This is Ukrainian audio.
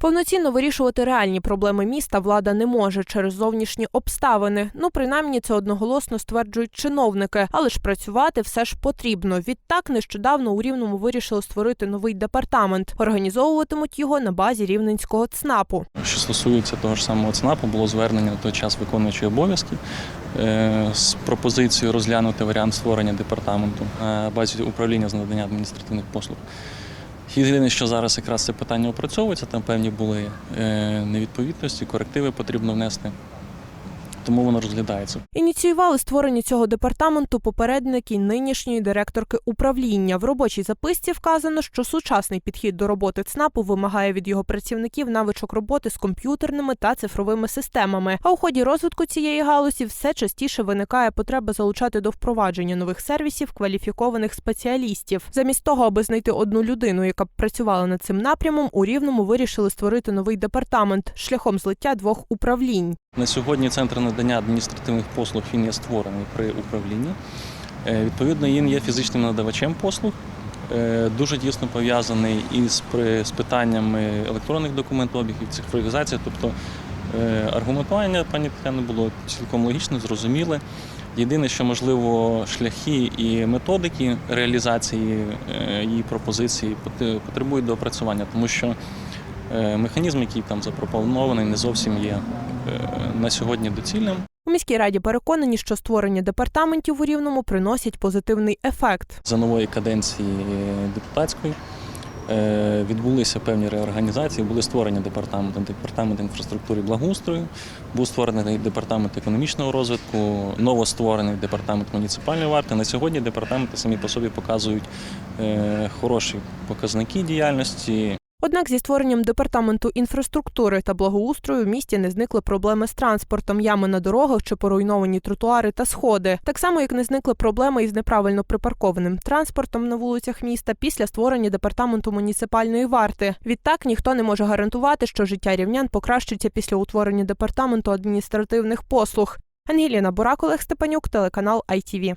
Повноцінно вирішувати реальні проблеми міста влада не може через зовнішні обставини. Ну, принаймні, це одноголосно стверджують чиновники, але ж працювати все ж потрібно. Відтак, нещодавно у Рівному вирішили створити новий департамент. Організовуватимуть його на базі рівненського ЦНАПу. Що стосується того ж самого ЦНАПу, було звернення на той час виконуючої обов'язки е, з пропозицією розглянути варіант створення департаменту на базі управління з надання адміністративних послуг. Єдине, що зараз якраз це питання опрацьовується, там певні були е, невідповідності, корективи потрібно внести, тому воно розглядається. Ініціювали створення цього департаменту попередники нинішньої директорки управління. В робочій записці вказано, що сучасний підхід до роботи ЦНАПу вимагає від його працівників навичок роботи з комп'ютерними та цифровими системами. А у ході розвитку цієї галузі все частіше виникає потреба залучати до впровадження нових сервісів кваліфікованих спеціалістів. Замість того, аби знайти одну людину, яка б працювала над цим напрямом, у рівному вирішили створити новий департамент шляхом злиття двох управлінь. На сьогодні центр надання адміністративних послуг він є створений при управлінні. Е, Відповідно, він є фізичним надавачем послуг, е, дуже тісно пов'язаний із з питаннями електронних документообігів, цифровізації. Тобто е, аргументування пані Тетяни було цілком логічне, зрозуміле. Єдине, що можливо, шляхи і методики реалізації її пропозиції потребують доопрацювання, тому що механізм, який там запропонований, не зовсім є е, на сьогодні доцільним. У міській раді переконані, що створення департаментів у рівному приносять позитивний ефект. За нової каденції депутатської е, відбулися певні реорганізації, були створені департаменти, департамент інфраструктури і благоустрою, був створений департамент економічного розвитку, новостворений департамент муніципальної варти. На сьогодні департаменти самі по собі показують е, хороші показники діяльності. Однак зі створенням департаменту інфраструктури та благоустрою в місті не зникли проблеми з транспортом, ями на дорогах чи поруйновані тротуари та сходи. Так само, як не зникли проблеми із неправильно припаркованим транспортом на вулицях міста після створення департаменту муніципальної варти. Відтак ніхто не може гарантувати, що життя рівнян покращиться після утворення департаменту адміністративних послуг. Ангеліна Бурак, Степанюк, телеканал ITV.